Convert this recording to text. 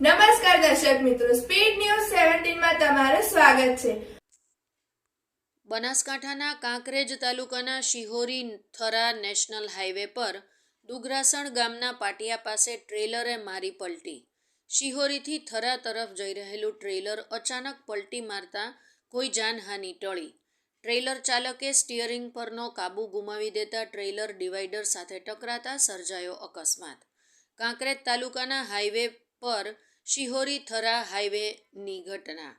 નમસ્કાર દર્શક મિત્રો સ્પીડ ન્યૂઝ સેવન્ટીનમાં તમારું સ્વાગત છે. બનાસકાંઠાના કાંકરેજ તાલુકાના શિહોરી થરા નેશનલ હાઈવે પર દુગ્રાસણ ગામના પાટિયા પાસે ટ્રેલરે મારી પલટી. શિહોરીથી થરા તરફ જઈ રહેલું ટ્રેલર અચાનક પલટી મારતા કોઈ જાનહાનિ ટળી. ટ્રેલર ચાલકે સ્ટિયરિંગ પરનો કાબુ ગુમાવી દેતા ટ્રેલર ડિવાઈડર સાથે ટકરાતા સર્જાયો અકસ્માત. કાંકરેજ તાલુકાના હાઈવે પર શિહોરી થરા હાઈવેની ઘટના.